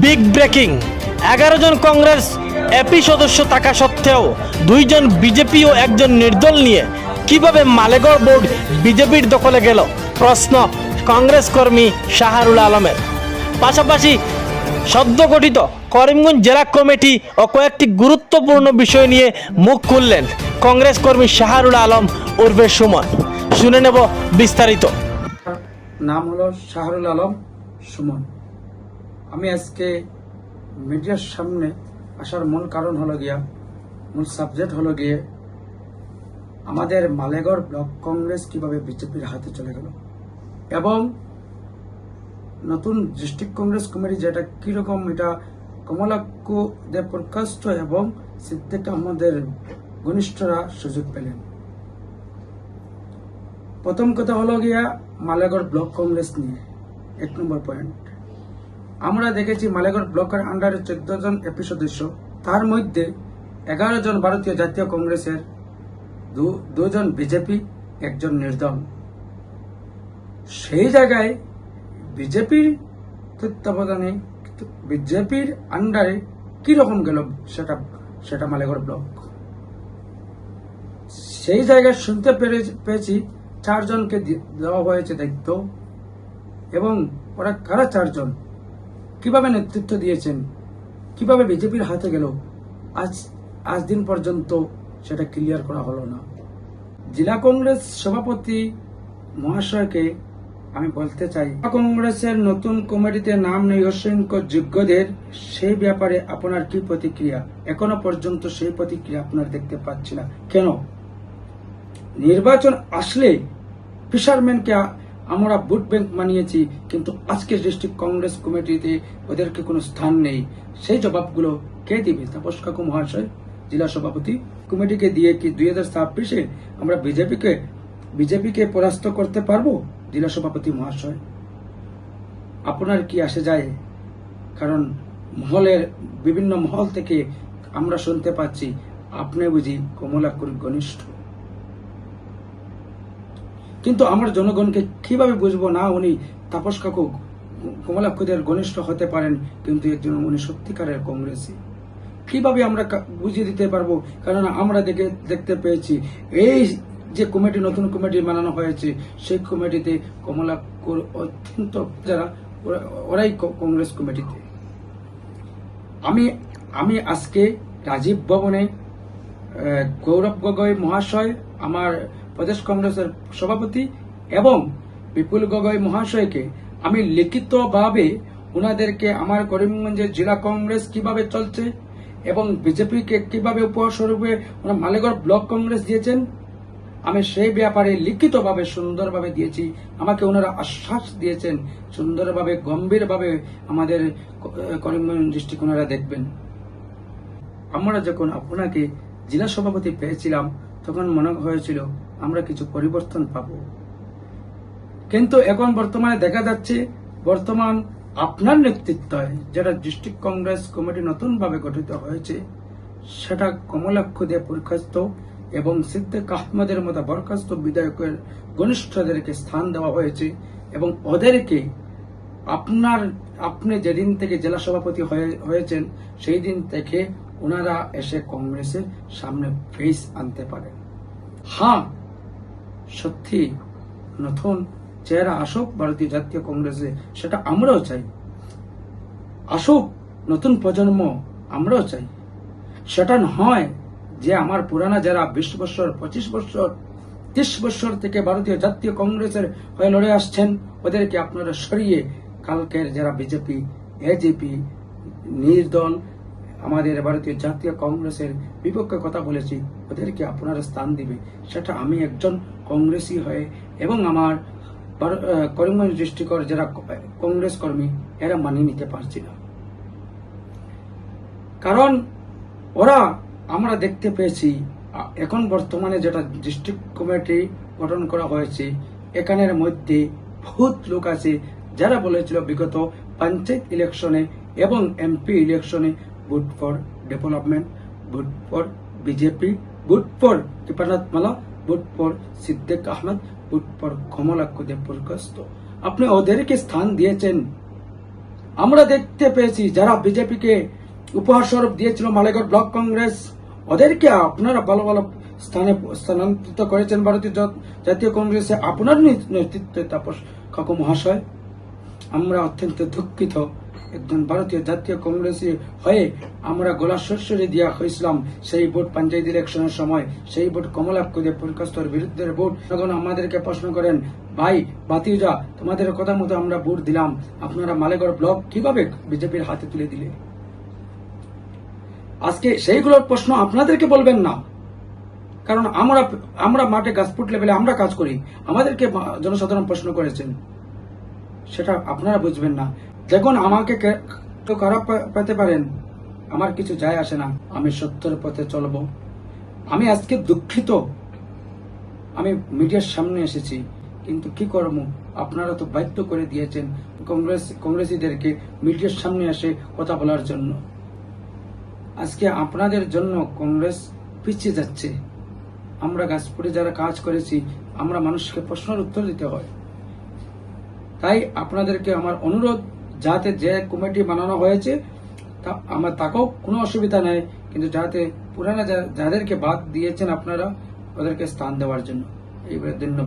Big breaking. এগারো জন Congress AP সদস্য থাকা সত্ত্বেও দুইজন বিজেপি ও একজন নির্দল নিয়ে কীভাবে মালেগড় বোর্ড বিজেপির দখলে গেল? প্রশ্ন কংগ্রেস কর্মী শাহারুল আলমের। পাশাপাশি সদ্য গঠিত করিমগঞ্জ জেলা কমিটি ও কয়েকটি গুরুত্বপূর্ণ বিষয় নিয়ে মুখ খুললেন কংগ্রেস কর্মী শাহারুল আলম উর্ফে সুমন। শুনে নেব বিস্তারিত। নাম হলো শাহরুল আলম সুমন। আমি আজকে মিডিয়ার সামনে আসার মূল কারণ হলো গিয়া, মূল সাবজেক্ট হলো গিয়ে আমাদের মালেগড় ব্লক কংগ্রেস কীভাবে বিজেপির হাতে চলে গেল এবং নতুন ডিস্ট্রিক্ট কংগ্রেস কমিটি যেটা কীরকম এটা কমলাক্ষ দেব প্রকাশ্য এবং সিদ্দিক আহমদের ঘনিষ্ঠরা সুযোগ পেলেন। প্রথম কথা হলো গিয়া মালেগড় ব্লক কংগ্রেস নিয়ে, এক নম্বর পয়েন্ট আমরা দেখেছি মালেগড় ব্লকের আন্ডারে চোদ্দ জন এপি সদস্য। তার মধ্যে এগারো জন ভারতীয় জাতীয় কংগ্রেসের দুজন বিজেপি, একজন নির্দল। সেই জায়গায় বিজেপির তত্ত্বাবধানে বিজেপির আন্ডারে কি রকম গেল সেটা সেটা মালেগড় ব্লক। সেই জায়গায় শুনতে পেরে- পেয়েছি চারজনকে দেওয়া হয়েছে দায়িত্ব। এবং ওরা কারা চারজন? কীভাবে নেতৃত্ব দিয়েছেন? কীভাবে বিজেপির হাতে গেল? আজ আজ দিন পর্যন্ত সেটা ক্লিয়ার করা হলো না। জেলা কংগ্রেস সভাপতি মহাশয়কে আমি বলতে চাই কংগ্রেসের নতুন কমিটিতে নাম নেই অসংখ্য যোগ্যদের, সেই ব্যাপারে আপনার কি প্রতিক্রিয়া? এখনও পর্যন্ত সেই প্রতিক্রিয়া আপনার দেখতে পাচ্ছি না। কেন? নির্বাচন আসলে ফিশারম্যানকে আমরা ভোট ব্যাংক মানিয়েছি, কিন্তু আজকের ডিস্ট্রিক্ট কংগ্রেস কমিটিতে ওদেরকে কোনো স্থান নেই। সেই জবাবগুলো কে দিবে? তাপস কাকু মহাশয়, জেলা সভাপতি। কমিটিকে দিয়ে কি দুই হাজার ছাব্বিশে আমরা বিজেপিকে বিজেপিকে পরাস্ত করতে পারব? জেলা সভাপতি মহাশয়, আপনার কি আসে যায়? কারণ মহলের বিভিন্ন মহল থেকে আমরা শুনতে পাচ্ছি, আপনি বুঝি কমলাকুর ঘনিষ্ঠ। কিন্তু আমার জনগণকে কীভাবে বুঝব না উনি তাপস কাকু কমলাক্ষদের ঘনিষ্ঠ হতে পারেন, কিন্তু একজন উনি সত্যিকারের কংগ্রেসী? কীভাবে আমরা বুঝিয়ে দিতে পারব? কারণ আমরা দেখে, দেখতে পেয়েছি, এই যে কমিটি, নতুন কমিটি বানানো হয়েছে, সেই কমিটিতে কমলাক্ষর অত্যন্ত যারা ওরাই কংগ্রেস কমিটিতে। আমি আমি আজকে রাজীব ভবনে গৌরব গগৈ মহাশয়, আমার প্রদেশ কংগ্রেসের সভাপতি এবং বিপুল গগৈ মহাশয়কে আমি লিখিতভাবে ওনাদেরকে আমার করিমগঞ্জের জেলা কংগ্রেস কীভাবে চলছে এবং বিজেপিকে কীভাবে উপস্বরূপে ওনার মালেগড় ব্লক কংগ্রেস দিয়েছেন, আমি সেই ব্যাপারে লিখিতভাবে সুন্দরভাবে দিয়েছি। আমাকে ওনারা আশ্বাস দিয়েছেন, সুন্দরভাবে, গম্ভীরভাবে আমাদের করিমগঞ্জ ডিস্ট্রিক্ট ওনারা দেখবেন। আমরা যখন আপনাকে জেলা সভাপতি পেয়েছিলাম, তখন মনে হয়েছিল আমরা কিছু পরিবর্তন পাব। কিন্তু এখন বর্তমানে দেখা যাচ্ছে, বর্তমান আপনার নেতৃত্বে যেটা ডিস্ট্রিক্ট কংগ্রেস কমিটি নতুনভাবে গঠিত হয়েছে, সেটা কমলাক্ষ দিয়ে পরীক্ষাস্ত এবং সিদ্দিক আহমদের মতো বরখাস্ত বিধায়কের ঘনিষ্ঠদেরকে স্থান দেওয়া হয়েছে এবং ওদেরকে আপনার, আপনি যেদিন থেকে জেলা সভাপতি হয়ে- হয়েছেন সেই দিন থেকে ওনারা এসে কংগ্রেসের সামনে ফেস আনতে পারেন। হ্যাঁ সত্যি নতুন চেহারা আসুক ভারতীয় জাতীয় কংগ্রেসে, সেটা আমরাও চাই। আসুক নতুন প্রজন্ম, আমরাও চাই। সেটা নয় যে আমার পুরানা যারা বিশ বছর, পঁচিশ বছর, ত্রিশ বছর থেকে ভারতীয় জাতীয় কংগ্রেসের হয়ে লড়ে আসছেন, ওদেরকে আপনারা সরিয়ে কালকের যারা বিজেপি এজেপি নির্দল, আমাদের ভারতীয় জাতীয় কংগ্রেসের বিপক্ষে কথা বলেছি, ওদেরকে আপনারা স্থান দিবে। সেটা আমি একজন কংগ্রেসী হয়ে এবং আমার করিমগঞ্জ ডিস্ট্রিক্টর যারা কংগ্রেস কর্মী, এরা মানিয়ে নিতে পারছি না। কারণ ওরা আমরা দেখতে পেয়েছি এখন বর্তমানে যেটা ডিস্ট্রিক্ট কমিটি গঠন করা হয়েছে, এখানের মধ্যে বহুত লোক আছে যারা বলেছিল বিগত পঞ্চায়েত ইলেকশনে এবং এমপি ইলেকশনে vote for development, vote for BJP, vote for Kripanath Mala vote for Siddique Ahmed vote for Kamalakshya Deb বরখাস্ত আপনি ওদেরকে স্থান দিয়েছেন। আমরা দেখতে পেয়েছি যারা বিজেপিকে উপহার স্বরূপ দিয়েছিল মালেগড় ব্লক কংগ্রেস। ওদেরকে আপনারা ভালো ভালো স্থানে স্থানান্তরিত করেছেন ভারতীয় জাতীয় কংগ্রেসে। আপনার নেতৃত্বে তাপস কাকু মহাশয়। আমরা অত্যন্ত দুঃখিত। একজন ভারতীয় জাতীয় কংগ্রেসী হয়ে আমরা গোলা শস্যরে দেওয়া হয়েছিলাম, সেই ভোট পঞ্চায়েত ইলেকশনের সময়। সেই ভোট কমলাক্ষদে পরিকাস্তর বিরুদ্ধে ভোট। তখন আমাদেরকে প্রশ্ন করেন, ভাই, বাতিজা, তোমাদের কথা মতো আমরা ভোট দিলাম। আপনারা মালেগড় ব্লক কীভাবে বিজেপির হাতে তুলে দিলে? আজকে সেইগুলোর প্রশ্ন আপনাদেরকে বলবেন না। কারণ আমরা আমরা মাঠে গাছপুট লেভেলে আমরা কাজ করি। আমাদেরকে জনসাধারণ প্রশ্ন করেছেন। সেটা আপনারা বুঝবেন না। দেখুন, আমাকে তো খারাপ পেতে পারেন। আমার কিছু যায় আসে না। আমি সত্যের পথে চলবো। আমি আজকে দুঃখিত। আমি মিডিয়ার সামনে এসেছি। কিন্তু কি করব? আপনারা তো বাধ্য করে দিয়েছেন কংগ্রেস কংগ্রেসীদেরকে মিডিয়ার সামনে এসে কথা বলার জন্য। আজকে আপনাদের জন্য কংগ্রেস পিছিয়ে যাচ্ছে। আমরা গাছপুরে যারা কাজ করেছি, আমরা মানুষকে প্রশ্নের উত্তর দিতে হয়। তাই আপনাদেরকে আমার অনুরোধ যাতে যে কমিটি বানানো হয়েছে, তা আমার তাকেও কোনো অসুবিধা নেই, কিন্তু যাতে পুরানা যাদেরকে বাদ দিয়েছেন আপনারা, ওদেরকে স্থান দেওয়ার জন্য। এইবারে ধন্যবাদ।